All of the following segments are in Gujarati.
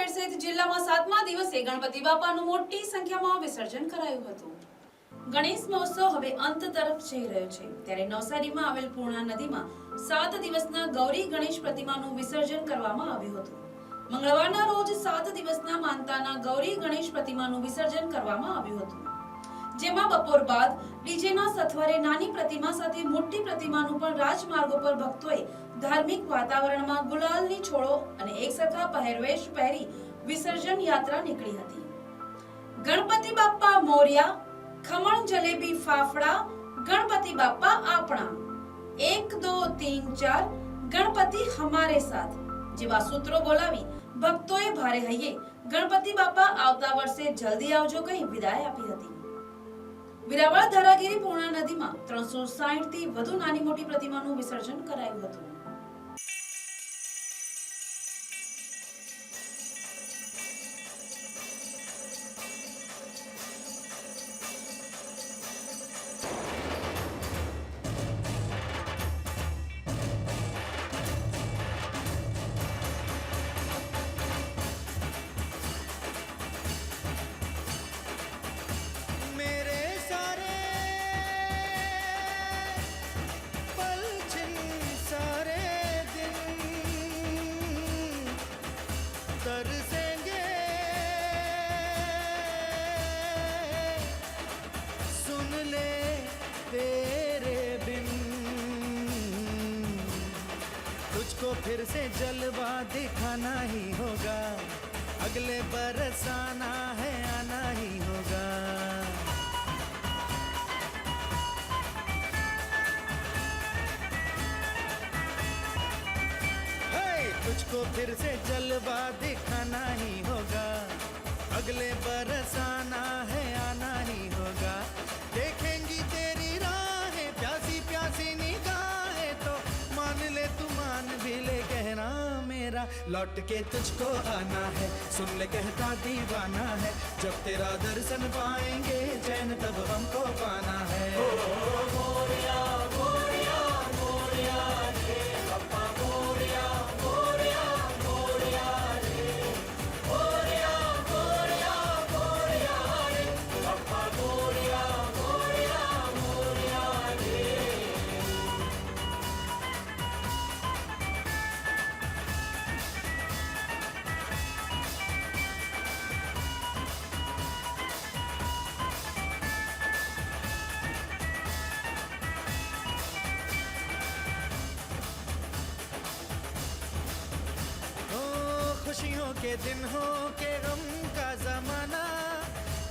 શહેર સહિત જિલ્લામાં સાતમા દિવસે ગણપતિ બાપાનું મોટી સંખ્યામાં વિસર્જન કરાયું હતું. ગણેશ મહોત્સવ હવે અંત તરફ જઈ રહ્યો છે. ત્યારે નવસારીમાં આવેલ પૂર્ણા નદીમાં સાત દિવસના ગૌરી ગણેશ પ્રતિમાનું વિસર્જન કરવામાં આવ્યું હતું. મંગળવારના રોજ સાત દિવસના માનતાના ગૌરી ગણેશ પ્રતિમાનું વિસર્જન કરવામાં આવ્યું હતું. જેમાં બપોર બાદ ડીજેના સથવારે નાની પ્રતિમા સાથે મોટી પ્રતિમાનું પણ રાજમાર્ગો પર ભક્તોએ ધાર્મિક વાતાવરણમાં ગુલાલની છોડો અને એકસરખા પહેરવેશ પહેરી વિસર્જન યાત્રા નીકળી હતી. ગણપતિ બાપ્પા મોર્યા, ખમણ જલેબી ફાફડા, ગણપતિ બાપ્પા આપણા. એક, દો, તીન, ચાર, ગણપતિ હમારે સાથ જેવા સૂત્રો બોલાવી ભક્તોએ ભારે હૈયે ગણપતિ બાપા આવતા વર્ષે જલ્દી આવજો કહી વિદાય આપી હતી. વિરાવળ ધારાગીરી પૂર્ણા નદીમાં ત્રણસો સાહીઠથી વધુ નાની મોટી પ્રતિમાનું વિસર્જન કરાયું હતું. तुझको फिर से जलवा दिखाना ही होगा। अगले बरस आना है, आना ही होगा। तुझको फिर से जलवा दिखाना ही होगा। अगले बरस आना ही लौट के तुझको आना है सुन ले कहता दीवाना है जब तेरा दर्शन पाएंगे चैन तब हमको पाना है के दिन हो के गम का जमाना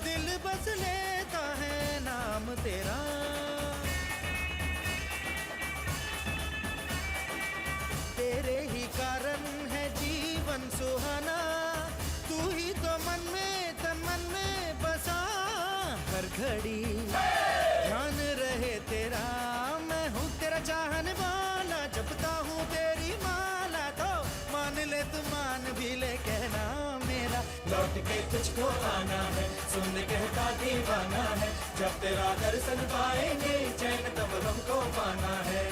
दिल बस लेता है नाम तेरा तेरे ही कारण है जीवन सुहाना तू ही तो मन में तन मन में बसा हर घड़ी ध्यान रहे के तुझको आना है सुन ले कहता दीवाना है जब तेरा दर्शन पाएंगे चैन तब हमको पाना है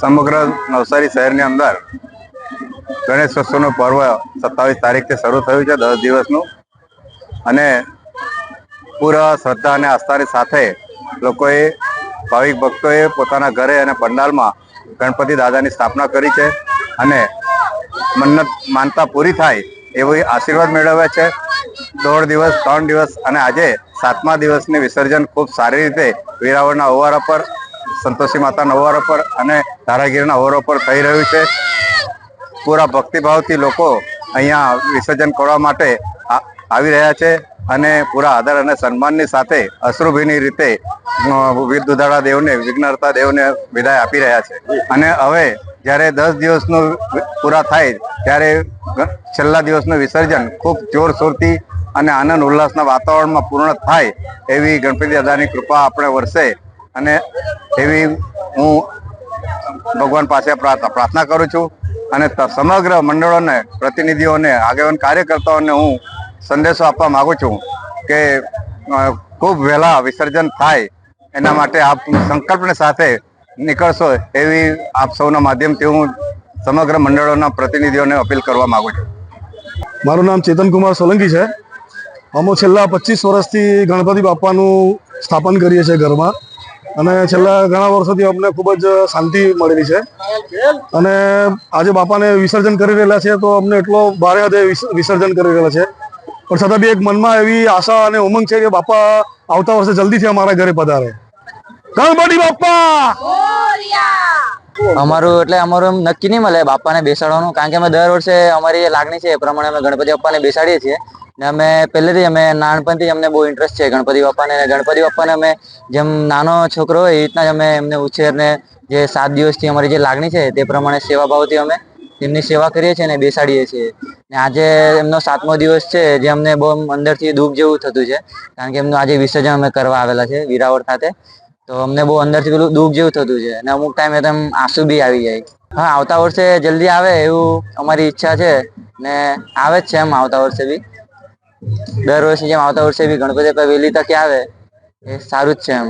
સમગ્ર નવસારી શહેરની અંદર ગણેશ ઉત્સવનું પર્વ સત્તાવીસ તારીખથી શરૂ થયું છે દસ દિવસનું. અને પૂરા, શ્રદ્ધા અને આસ્થાની સાથે લોકોએ, ભાવિક ભક્તોએ પોતાના ઘરે અને પંડાલમાં ગણપતિ દાદાની સ્થાપના કરી છે અને મન્નત માનતા પૂરી થાય એવી આશીર્વાદ મેળવ્યા છે. દોઢ દિવસ, ત્રણ દિવસ અને આજે સાતમા દિવસની વિસર્જન ખૂબ સારી રીતે વેરાવળના ઓવારા પર સંતોષી માતાના ઓવારા પર અને ધારાગીરના ઓવારા પર થઈ રહ્યું છે. પૂરા ભક્તિભાવથી લોકો અહીંયા વિસર્જન કરવા માટે આવી રહ્યા છે અને પૂરા આદર અને સન્માનની સાથે અશ્રુભીની રીતે વીર દુધાળા દેવને, વિઘ્નહર્તા દેવને વિદાય આપી રહ્યા છે. અને હવે જ્યારે દસ દિવસનું પૂરા થાય ત્યારે છેલ્લા દિવસનું વિસર્જન ખૂબ જોરશોરથી અને આનંદ ઉલ્લાસના વાતાવરણમાં પૂર્ણ થાય એવી ગણપતિ દાદાની કૃપા આપણે વર્ષે અને એવી હું ભગવાન પાસે પ્રાર્થ- પ્રાર્થના કરું છું અને સમગ્ર મંડળોને, પ્રતિનિધિઓને, આગેવાન કાર્યકર્તાઓને હું સંદેશો આપવા માગું છું કે ખૂબ વહેલા વિસર્જન થાય એના માટે આપ સંકલ્પને સાથે નીકળશો એવી આપ સૌના માધ્યમથી હું સમગ્ર મંડળોના પ્રતિનિધિઓને અપીલ કરવા માગું છું. મારું નામ ચેતનકુમાર સોલંકી છે. અમે છેલ્લા પચીસ વર્ષથી ગણપતિ બાપાનું સ્થાપન કરીએ છીએ ઘરમાં. અને છેલ્લા ઘણા વર્ષોથી અમને ખૂબ જ શાંતિ મળેલી છે. અને આજે બાપાને વિસર્જન કરી રહેલા છે તો અમને એટલો ભારે હદે વિસર્જન કરી રહેલા છે. પણ છતાં બી એક મનમાં એવી આશા અને ઉમંગ છે કે બાપા આવતા વર્ષે જલ્દીથી અમારા ઘરે પધારે. ગણપતિ બાપા! અમારું એટલે અમારું નક્કી નહીં મળે બાપાને બેસાડવાનું, કારણ કે અમે દર વર્ષે અમારી લાગણી છે એ પ્રમાણે અમે ગણપતિ બાપાને બેસાડીએ છીએ. ને અમે પહેલેથી અમે નાનપણથી અમને બહુ ઇન્ટરેસ્ટ છે ગણપતિ બાપાને અને ગણપતિ બાપાને અમે જેમ નાનો છોકરો હોય એ રીતના જ અમે એમને ઉછેરને જે સાત દિવસથી અમારી જે લાગણી છે તે પ્રમાણે સેવાભાવથી અમે તેમની સેવા કરીએ છીએ અને બેસાડીએ છીએ. ને આજે એમનો સાતમો દિવસ છે જે અમને બહુ અંદરથી દુઃખ જેવું થતું છે. કારણ કે એમનું આજે વિસર્જન અમે કરવા આવેલા છે વિરાવળ ખાતે. તો અમને બહુ અંદરથી પેલું દુઃખ જેવું થતું છે અને અમુક ટાઈમે તેમ આંસુ બી આવી જાય. હા, આવતા વર્ષે જલ્દી આવે એવું અમારી ઈચ્છા છે ને આવે જ છે એમ આવતા વર્ષે બી. દર વર્ષે જેમ આવતા વર્ષે બી ગણપતિ વહેલી તકે આવે, એ સારું જ છે એમ.